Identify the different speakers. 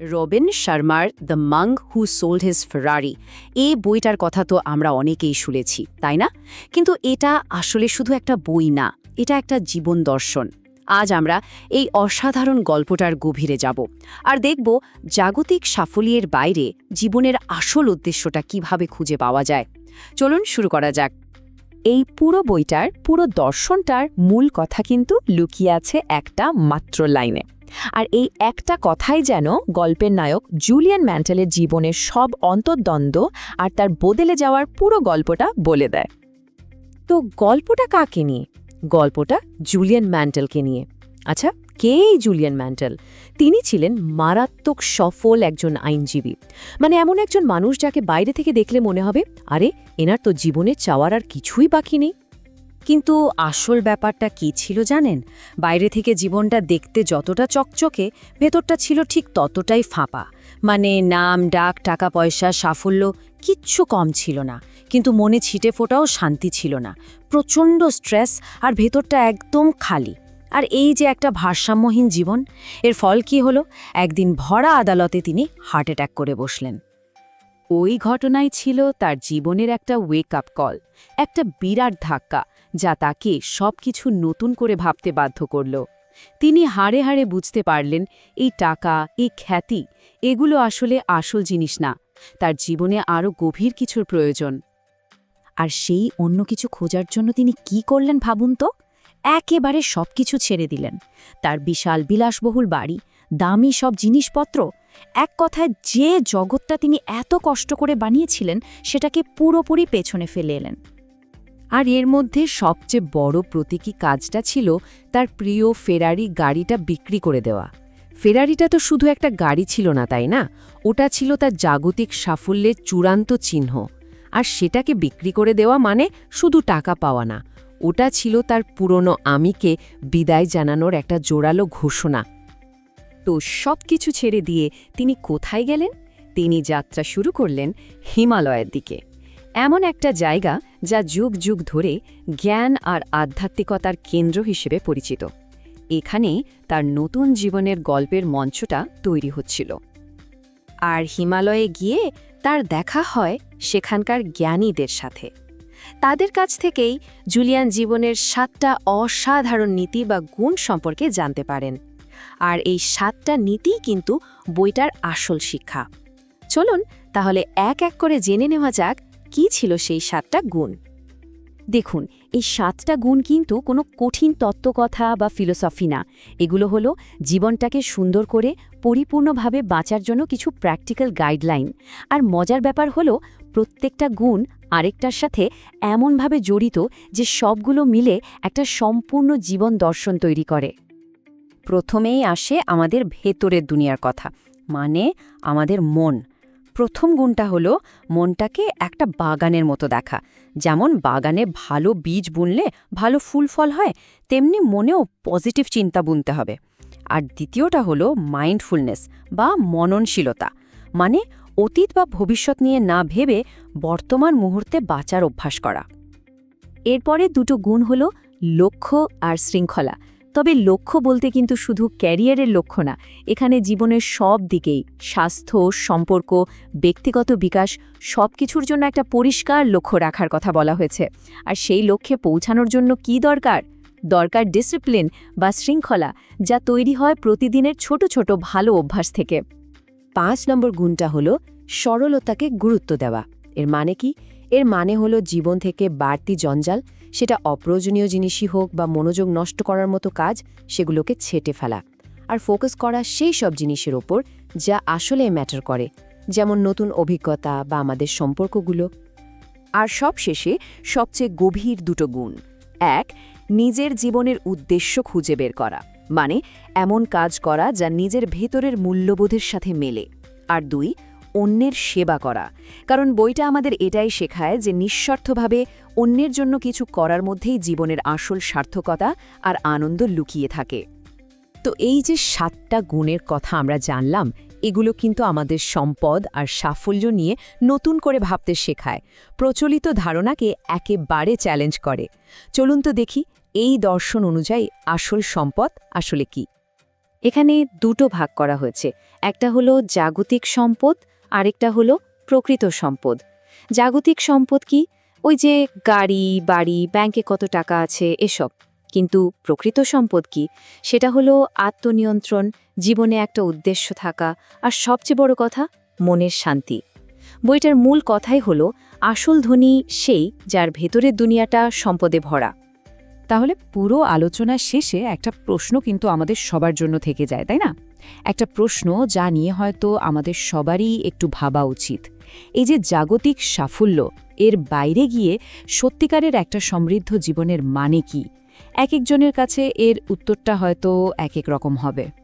Speaker 1: রবিন শর্মার দ্য মাং হু sold his ফেরারি এই বইটার কথা তো আমরা অনেকেই শুনেছি, তাই না? কিন্তু এটা আসলে শুধু একটা বই না, এটা একটা জীবন দর্শন। আজ আমরা এই অসাধারণ গল্পটার গভীরে যাব আর দেখব জাগতিক সাফল্যের বাইরে জীবনের আসল উদ্দেশ্যটা কীভাবে খুঁজে পাওয়া যায়। চলুন শুরু করা যাক।
Speaker 2: এই পুরো বইটার, পুরো দর্শনটার মূল কথা কিন্তু লুকিয়ে আছে একটা মাত্র লাইনে। আর এই একটা কথাই যেন গল্পের নায়ক জুলিয়ান ম্যান্টেলের জীবনের সব অন্তর্দ্বন্দ্ব আর তার বদলে যাওয়ার পুরো গল্পটা বলে দেয়। তো গল্পটা কাকে নিয়ে? গল্পটা জুলিয়ান ম্যান্টেলকে নিয়ে। আচ্ছা কে জুলিয়ান ম্যান্টেল? তিনি ছিলেন মারাত্মক সফল একজন আইনজীবী। মানে এমন একজন মানুষ যাকে বাইরে থেকে দেখলে মনে হবে, আরে, এনার তো জীবনে চাওয়ার আর কিছুই বাকি নেই।
Speaker 1: কিন্তু আসল ব্যাপারটা কি ছিল জানেন? বাইরে থেকে জীবনটা দেখতে যতটা চকচকে, ভেতরটা ছিল ঠিক ততটাই ফাঁপা। মানে নাম, ডাক, টাকা, পয়সা, সাফল্য কিচ্ছু কম ছিল না। কিন্তু মনে ছিটে ফোটাও শান্তি ছিল না। প্রচণ্ড স্ট্রেস আর ভেতরটা একদম খালি। আর এই যে একটা ভারসাম্যহীন জীবন, এর ফল কি হলো? একদিন ভরা আদালতে তিনি হার্ট অ্যাটাক করে বসলেন। ওই ঘটনাই ছিল তার জীবনের একটা ওয়েক আপ কল একটা বিরাট ধাক্কা। যা তাকে সবকিছু নতুন করে ভাবতে বাধ্য করল। তিনি হাড়ে হাড়ে বুঝতে পারলেন, এই টাকা, এই খ্যাতি, এগুলো আসলে আসল জিনিস না, তার জীবনে আরও গভীর কিছুর প্রয়োজন। আর সেই অন্য কিছু খোঁজার জন্য তিনি কি করলেন ভাবুন তো? একেবারে সবকিছু ছেড়ে দিলেন। তার বিশাল বিলাসবহুল বাড়ি, দামি সব জিনিসপত্র, এক কথায় যে জগৎটা তিনি এত কষ্ট করে বানিয়েছিলেন, সেটাকে পুরোপুরি পেছনে ফেলে এলেন। আর এর মধ্যে সবচেয়ে বড় প্রতীকী কাজটা ছিল তার প্রিয় ফেরারি গাড়িটা বিক্রি করে দেওয়া। ফেরারিটা তো শুধু একটা গাড়ি ছিল না, তাই না? ওটা ছিল তার জাগতিক সাফল্যের চূড়ান্ত চিহ্ন। আর সেটাকে বিক্রি করে দেওয়া মানে শুধু টাকা পাওয়া না। ওটা ছিল তার পুরনো আমিকে বিদায় জানানোর একটা জোরালো ঘোষণা। তো সব কিছু ছেড়ে দিয়ে তিনি কোথায় গেলেন? তিনি যাত্রা শুরু করলেন হিমালয়ের দিকে। এমন একটা জায়গা যা যুগ যুগ ধরে জ্ঞান আর আধ্যাত্মিকতার কেন্দ্র হিসেবে পরিচিত। এখানে তার নতুন জীবনের গল্পের মঞ্চটা তৈরি হচ্ছিল। আর হিমালয়ে গিয়ে তার দেখা হয় সেখানকার জ্ঞানীদের সাথে। তাদের কাছ থেকেই জুলিয়ান জীবনের সাতটা অসাধারণ নীতি বা গুণ সম্পর্কে জানতে পারেন। আর এই সাতটা নীতিই কিন্তু বইটার আসল শিক্ষা। চলুন তাহলে এক এক করে জেনে নেওয়া যাক কি ছিল সেই সাতটা গুণ? দেখুন, এই সাতটা গুণ কিন্তু কোনো কঠিন তত্ত্বকথা বা ফিলোসফি না। এগুলো হলো জীবনটাকে সুন্দর করে পরিপূর্ণভাবে বাঁচার জন্য কিছু প্র্যাকটিক্যাল গাইডলাইন। আর মজার ব্যাপার হলো, প্রত্যেকটা গুণ আরেকটার সাথে এমনভাবে জড়িত যে সবগুলো মিলে একটা সম্পূর্ণ জীবন দর্শন তৈরি করে। প্রথমেই আসে আমাদের ভেতরের দুনিয়ার কথা মানে আমাদের মন। প্রথম গুণটা হলো মনটাকে একটা বাগানের মতো দেখা। যেমন বাগানে ভালো বীজ বুনলে ভালো ফুল ফল হয়, তেমনি মনেও পজিটিভ চিন্তা বুনতে হবে। আর দ্বিতীয়টা হলো মাইন্ডফুলনেস বা মননশীলতা। মানে অতীত বা ভবিষ্যৎ নিয়ে না ভেবে বর্তমান মুহূর্তে বাঁচার অভ্যাস করা। এরপরে দুটো গুণ হল লক্ষ্য আর শৃঙ্খলা। তবে লক্ষ্য বলতে কিন্তু শুধু ক্যারিয়ারের লক্ষ্য না, এখানে জীবনের সব দিকেই স্বাস্থ্য, সম্পর্ক, ব্যক্তিগত বিকাশ সব কিছুর জন্য একটা পরিষ্কার লক্ষ্য রাখার কথা বলা হয়েছে। আর সেই লক্ষ্যে পৌঁছানোর জন্য কি দরকার? দরকার ডিসিপ্লিন বা শৃঙ্খলা যা তৈরি হয় প্রতিদিনের ছোট ছোট ভালো অভ্যাস থেকে। পাঁচ নম্বর গুণটা হল সরলতাকে গুরুত্ব দেওয়া। এর মানে কি? এর মানে হলো জীবন থেকে বাড়তি জঞ্জাল সেটা অপ্রয়োজনীয় জিনিসই হোক বা মনোযোগ নষ্ট করার মতো কাজ, সেগুলোকে ছেটে ফেলা। আর ফোকাস করা সেই সব জিনিসের ওপর যা আসলে ম্যাটার করে, যেমন নতুন অভিজ্ঞতা বা আমাদের সম্পর্কগুলো। আর সব শেষে সবচেয়ে গভীর দুটো গুণ। এক, নিজের জীবনের উদ্দেশ্য খুঁজে বের করা মানে এমন কাজ করা যা নিজের ভেতরের মূল্যবোধের সাথে মেলে। আর দুই অন্যের সেবা করা। কারণ বইটা আমাদের এটাই শেখায় যে নিঃস্বার্থভাবে অন্যের জন্য কিছু করার মধ্যেই জীবনের আসল সার্থকতা আর আনন্দ লুকিয়ে থাকে। তো এই যে সাতটা গুণের কথা আমরা জানলাম, এগুলো কিন্তু আমাদের সম্পদ আর সাফল্য নিয়ে নতুন করে ভাবতে শেখায়। প্রচলিত ধারণাকে একেবারে চ্যালেঞ্জ করে। চলুন তো দেখি এই দর্শন অনুযায়ী আসল সম্পদ আসলে কি। এখানে দুটো ভাগ করা হয়েছে। একটা হলো জাগতিক সম্পদ আরেকটা হলো প্রকৃত সম্পদ। জাগতিক সম্পদ কি? ওই যে গাড়ি, বাড়ি, ব্যাংকে কত টাকা আছে, এসব। কিন্তু প্রকৃত সম্পদ কি? সেটা হলো আত্মনিয়ন্ত্রণ, জীবনে একটা উদ্দেশ্য থাকা, আর সবচেয়ে বড় কথা, মনের শান্তি। বইটার মূল কথাই হলো, আসল ধনী সেই যার ভেতরের দুনিয়াটা সম্পদে ভরা।
Speaker 3: তাহলে পুরো আলোচনা শেষে একটা প্রশ্ন কিন্তু আমাদের সবার জন্য থেকে যায়, তাই না? একটা প্রশ্ন যা নিয়ে হয়তো আমাদের সবারই একটু ভাবা উচিত। এই যে জাগতিক সাফল্য, এর বাইরে গিয়ে সত্যিকারের একটা সমৃদ্ধ জীবনের মানে কি? এক একজনের কাছে এর উত্তরটা হয়তো এক এক রকম হবে।